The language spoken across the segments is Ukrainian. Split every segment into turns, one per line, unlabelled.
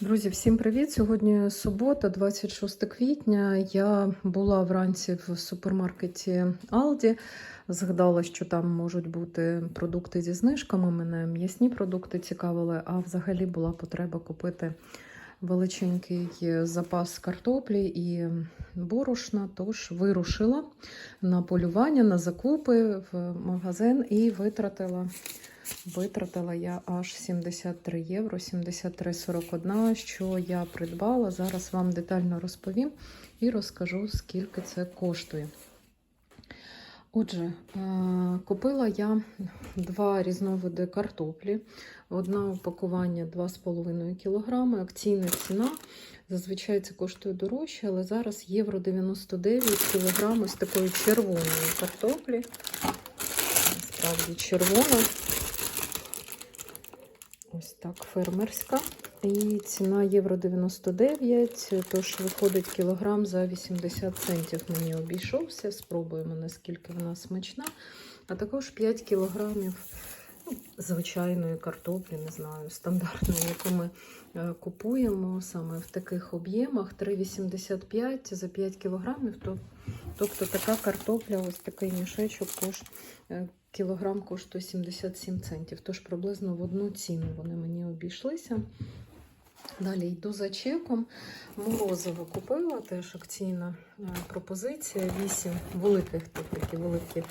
Друзі, всім привіт! Сьогодні субота, 26 квітня. Я була вранці в супермаркеті Aldi. Згадала, що там можуть бути продукти зі знижками. Мене м'ясні продукти цікавили, а взагалі була потреба купити величенький запас картоплі і борошна. Тож вирушила на полювання, на закупи в магазин і витратила. Витратила я аж 73 євро, 73,41, що я придбала. Зараз вам детально розповім і розкажу, скільки це коштує. Отже, е, купила я два різновиди картоплі. Одне упакування 2,5 кг, акційна ціна. Зазвичай це коштує дорожче, але зараз євро 99 кг ось такої червоної картоплі. Насправді червона. Так, фермерська. І ціна євро 99, тож виходить кілограм за 80 центів мені обійшовся. Спробуємо, наскільки вона смачна. А також 5 кілограмів звичайної картоплі, не знаю, стандартної, яку ми е, купуємо саме в таких об'ємах. 3,85 за 5 кілограмів. Тобто така картопля, ось такий мішечок кош, Кілограм коштує 77 центів, тож приблизно в одну ціну вони мені обійшлися. Далі йду за чеком. Морозиво купила, теж акційна пропозиція. 8 великих такі великі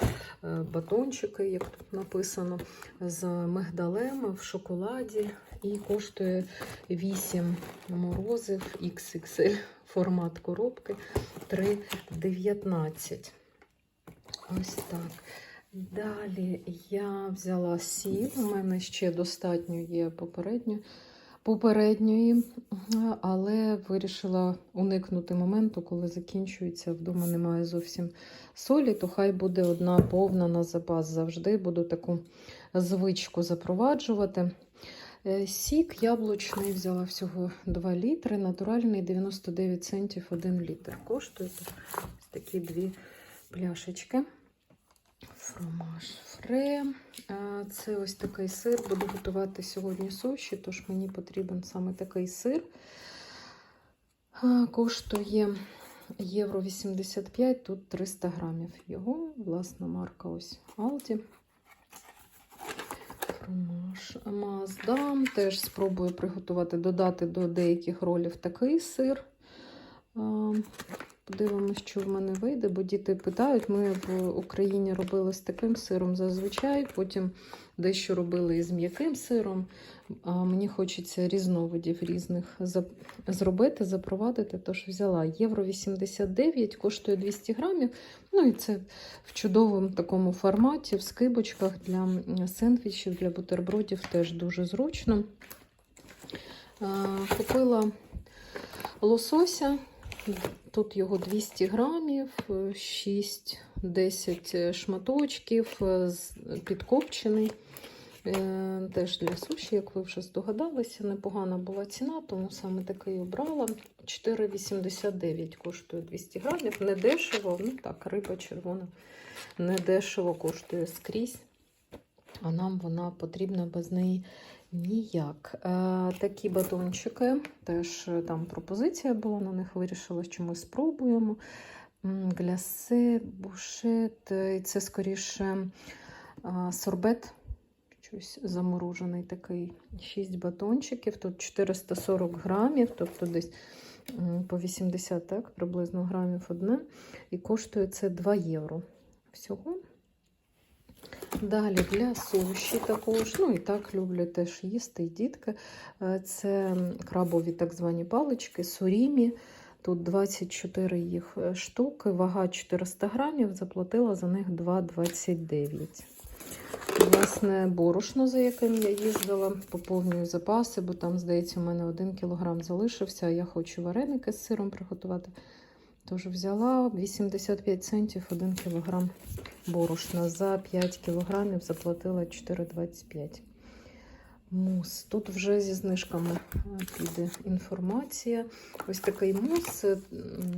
батончики, як тут написано, з мигдалем в шоколаді. І коштує 8 морозив XXL формат коробки 3,19. Ось так. Далі я взяла сіль, у мене ще достатньо є попередньо, попередньої, але вирішила уникнути моменту, коли закінчується, вдома немає зовсім солі, то хай буде одна повна на запас. Завжди буду таку звичку запроваджувати. Сік яблучний взяла всього 2 літри, натуральний 99 центів 1 літр. Коштує такі дві пляшечки. Фромаж фре. Це ось такий сир. Буду готувати сьогодні суші, тож мені потрібен саме такий сир. Коштує євро 85, тут 300 грамів. Його, власна марка ось Aldi. Фромаж Маздам. Теж спробую приготувати, додати до деяких ролів такий сир. Подивимося, що в мене вийде, бо діти питають, ми в Україні робили з таким сиром зазвичай, потім дещо робили із м'яким сиром. А Мені хочеться різновидів різних зробити, запровадити. Тож взяла євро 89, коштує 200 грамів. Ну і це в чудовому такому форматі, в скибочках для сендвічів, для бутербродів теж дуже зручно. Купила лосося. Тут його 200 грамів, 6-10 шматочків, підкопчений. Е, теж для суші, як ви вже здогадалися, непогана була ціна, тому саме такий обрала. 4,89 коштує 200 грамів. Не дешево, ну так, риба червона не дешево коштує скрізь, а нам вона потрібна без неї Ніяк. Е, Такі батончики, теж е, там пропозиція була, на них вирішила, що ми спробуємо. Глясе, бушет, і це скоріше сорбет, щось заморожений такий. 6 батончиків, тут 440 грамів, тобто десь по 80 так, приблизно грамів одне. І коштує це 2 євро. Всього. Далі для суші також, ну і так люблять теж їсти і дітки. Е, це крабові так звані палички, сурімі. Тут 24 їх е, штуки, вага 400 грамів, заплатила за них 2,29. Власне, борошно, за яким я їздила, поповнюю запаси, бо там, здається, у мене 1 кг залишився, а я хочу вареники з сиром приготувати. Тож взяла 85 центів 1 кг борошна. За 5 кг заплатила 4,25. Мус. Тут вже зі знижками піде інформація. Ось такий мус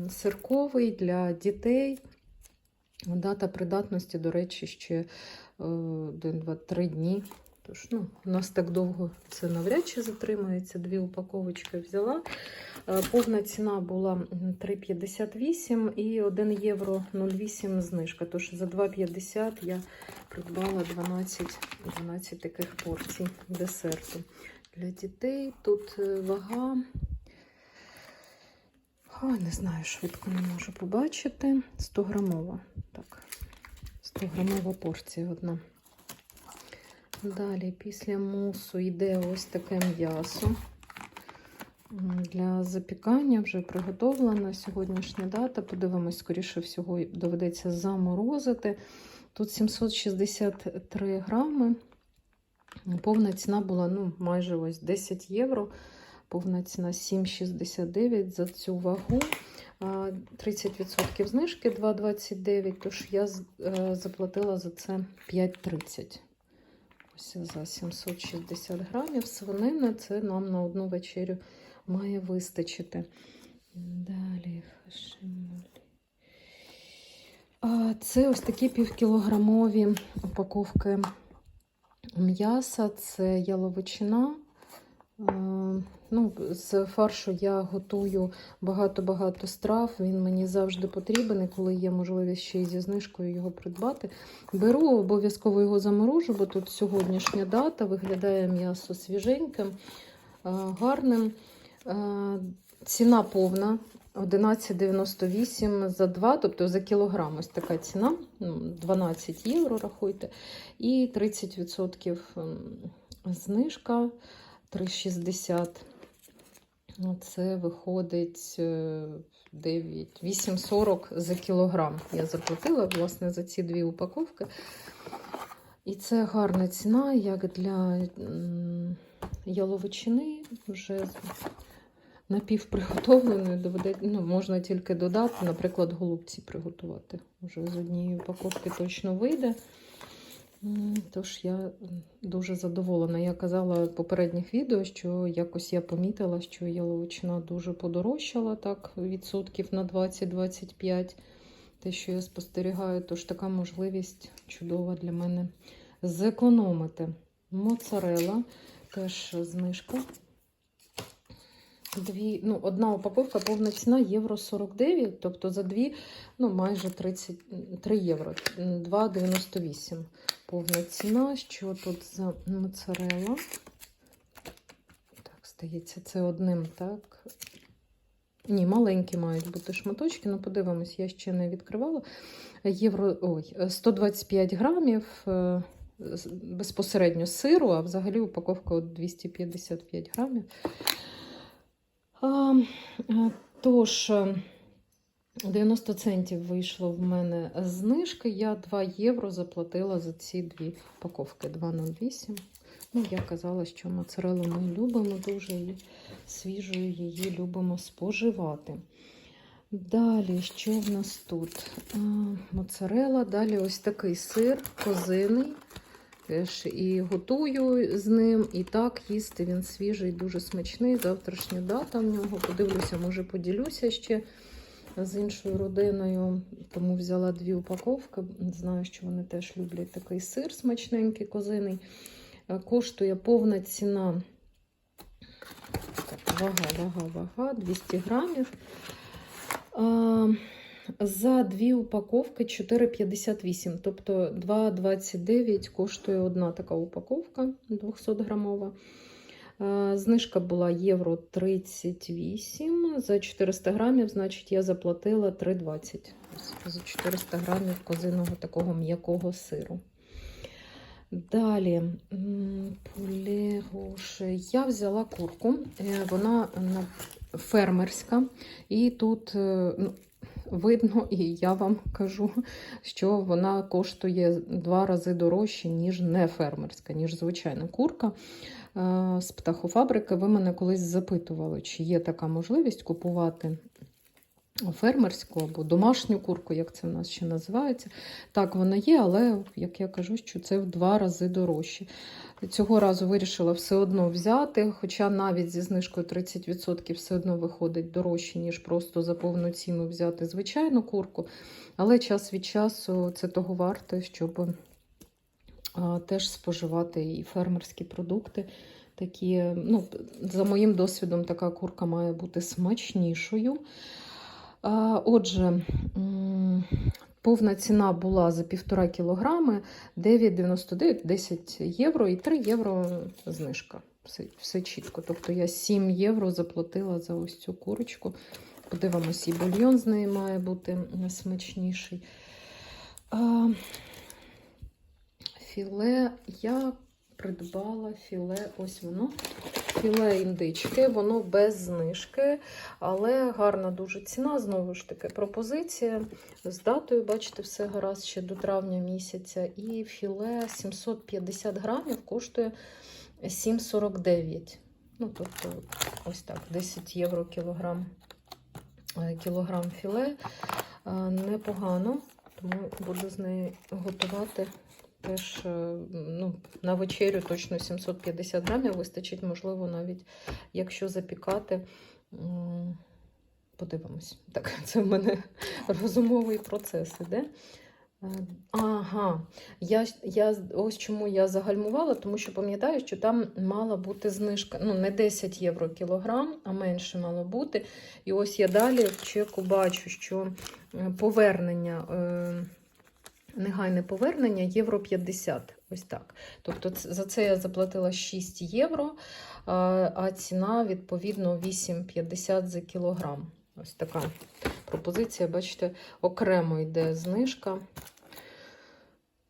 сирковий для дітей. Дата придатності, до речі, ще 1-2-3 дні. Тож, ну, у нас так довго це навряд чи затримається. Дві упаковочки взяла. Е, Повна ціна була 3,58 і 1 євро 0,8 знижка. Тож за 2,50 я придбала 12, 12 таких порцій десерту. Для дітей тут е, вага. Ой, не знаю, швидко не можу побачити. 100 грамова. Так, 100 грамова порція одна. Далі, після мусу йде ось таке м'ясо. Для запікання вже приготовлена сьогоднішня дата. Подивимось, скоріше всього, доведеться заморозити. Тут 763 грами. Повна ціна була ну, майже ось 10 євро. Повна ціна 7,69 за цю вагу. 30% знижки 2,29, тож я е, заплатила за це 5,30. Ось за 760 грамів свинина. Це нам на одну вечерю має вистачити. Далі хашимолі. Це ось такі півкілограмові упаковки м'яса. Це яловичина. Е, Ну, з фаршу я готую багато-багато страв. Він мені завжди потрібен, і коли є можливість ще й зі знижкою його придбати. Беру, обов'язково його заморожу, бо тут сьогоднішня дата, виглядає м'ясо свіженьким, е, гарним. Е, Ціна повна 11,98 за 2, тобто за кілограм. Ось така ціна, ну, 12 євро рахуйте. І 30% ем, знижка 3,60. Це виходить е, 9, 8,40 за кілограм. Я заплатила власне за ці дві упаковки. І це гарна ціна, як для яловичини, вже напівприготовленої доведе, ну, можна тільки додати, наприклад, голубці приготувати. Вже з однієї упаковки точно вийде. Тож я дуже задоволена. Я казала в попередніх відео, що якось я помітила, що яловичина дуже подорожчала так, відсотків на 20-25. Те, що я спостерігаю, тож така можливість чудова для мене зекономити. Моцарела, теж знижка. Дві, ну, одна упаковка повна ціна євро 49, тобто за дві ну, майже 33 євро, 2,98 повна ціна. Що тут за моцарела? Так, здається, це одним, так. Ні, маленькі мають бути шматочки, ну подивимось, я ще не відкривала. Євро, ой, 125 грамів е, безпосередньо сиру, а взагалі упаковка от 255 грамів. А, е, тож, е, 90 центів вийшло в мене знижки. Я 2 євро заплатила за ці дві упаковки 2,08. Ну, я казала, що моцарелу ми любимо дуже і свіжою її любимо споживати. Далі, що в нас тут? Моцарела, далі ось такий сир козиний. Теж і готую з ним, і так їсти він свіжий, дуже смачний. Завтрашня дата в нього. Подивлюся, може поділюся ще з іншою родиною. Тому взяла дві упаковки. Знаю, що вони теж люблять такий сир смачненький, козиний. Е, Коштує повна ціна. Так, вага, вага, вага, 200 грамів. А, за дві упаковки 4,58, тобто 2,29 коштує одна така упаковка 200 грамова. Е, Знижка була євро 38 за 400 грамів, значить я заплатила 3,20 за 400 грамів козиного такого м'якого сиру. Далі. Я взяла курку, е, вона на- фермерська, і тут е, ну, видно, і я вам кажу, що вона коштує два рази дорожче, ніж не фермерська, ніж звичайна курка. Е, З птахофабрики ви мене колись запитували, чи є така можливість купувати фермерську або домашню курку, як це в нас ще називається. Так, вона є, але, як я кажу, що це в два рази дорожче. Цього разу вирішила все одно взяти, хоча навіть зі знижкою 30% все одно виходить дорожче, ніж просто за повну ціну взяти звичайну курку. Але час від часу це того варто, щоб теж споживати і фермерські продукти. Такі, ну, за моїм досвідом, така курка має бути смачнішою. Отже, повна ціна була за 1,5 кілограми 9,99, 10 євро і 3 євро знижка. Все, все чітко. Тобто я 7 євро заплатила за ось цю курочку. Подивимось, і бульйон з неї має бути смачніший. Філе я придбала філе, ось воно. Філе індички, воно без знижки, але гарна дуже ціна. Знову ж таки, пропозиція з датою, бачите, все гаразд ще до травня місяця. І філе 750 грамів коштує 7,49. Ну, тобто, ось так, 10 євро кілограм, е, кілограм філе. Е, Непогано, тому буду з нею готувати теж е, ну, на вечерю точно 750 грамів вистачить, можливо, навіть якщо запікати. Подивимось. Так, це в мене розумовий процес іде. Е, Ага, я, я ось чому я загальмувала, тому що пам'ятаю, що там мала бути знижка. Ну, не 10 євро кілограм, а менше мало бути. І ось я далі в чеку бачу, що е, повернення. Е, негайне повернення євро 50. Ось так. Тобто за це я заплатила 6 євро, а, ціна, відповідно, 8,50 за кілограм. Ось така пропозиція, бачите, окремо йде знижка.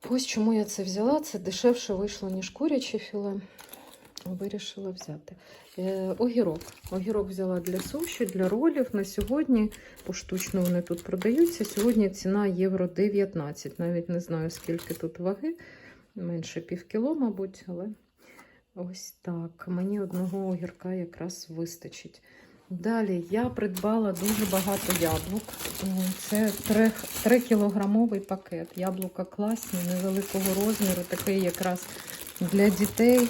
Ось чому я це взяла. Це дешевше вийшло, ніж куряче філе. Вирішила взяти. Е, огірок. Огірок взяла для суші, для ролів. На сьогодні поштучно вони тут продаються. Сьогодні ціна євро 19. Навіть не знаю, скільки тут ваги. Менше пів кіло, мабуть, але ось так. Мені одного огірка якраз вистачить. Далі я придбала дуже багато яблук. Це 3, 3 кілограмовий пакет. Яблука класні, невеликого розміру, такий якраз для дітей.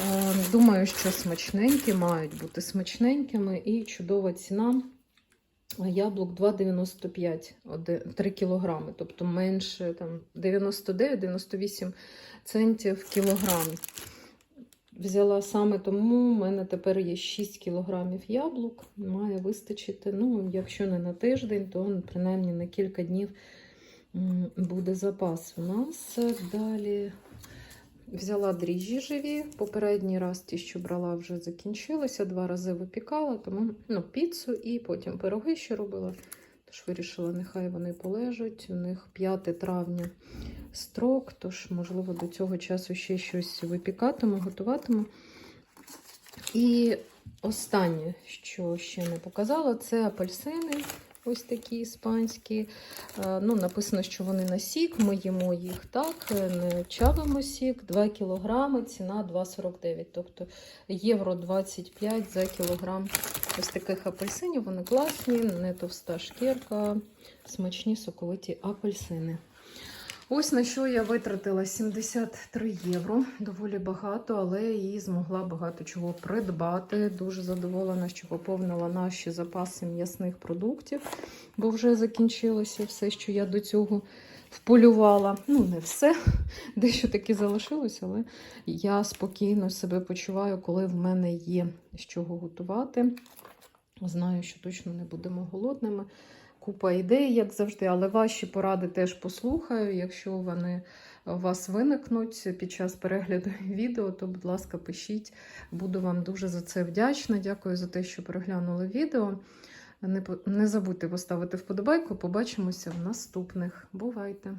Е, Думаю, що смачненькі мають бути смачненькими і чудова ціна. Яблук 2,95 3 кілограми, тобто менше 99-98 центів кілограм. Взяла саме тому, у мене тепер є 6 кілограмів яблук. Має вистачити. Ну, якщо не на тиждень, то принаймні на кілька днів буде запас у нас. Далі взяла дріжджі живі. Попередній раз ті, що брала, вже закінчилися. Два рази випікала, тому ну, піцу і потім пироги ще робила. Тож вирішила, нехай вони полежать. У них 5 травня строк, тож, можливо, до цього часу ще щось випікатиму, готуватиму. І останнє, що ще не показала, це апельсини. Ось такі іспанські. Е, Ну, написано, що вони на сік. Ми їмо їх так, е, не чавимо сік. 2 кілограми, ціна 2,49. Тобто євро 25 за кілограм ось таких апельсинів. Вони класні, не товста шкірка, смачні соковиті апельсини. Ось на що я витратила 73 євро. Доволі багато, але і змогла багато чого придбати. Дуже задоволена, що поповнила наші запаси м'ясних продуктів, бо вже закінчилося все, що я до цього вполювала. Ну, не все, дещо таки залишилось, але я спокійно себе почуваю, коли в мене є з чого готувати. Знаю, що точно не будемо голодними купа ідей, як завжди, але ваші поради теж послухаю. Якщо вони у вас виникнуть під час перегляду відео, то, будь ласка, пишіть. Буду вам дуже за це вдячна. Дякую за те, що переглянули відео. Не, не забудьте поставити вподобайку. Побачимося в наступних. Бувайте!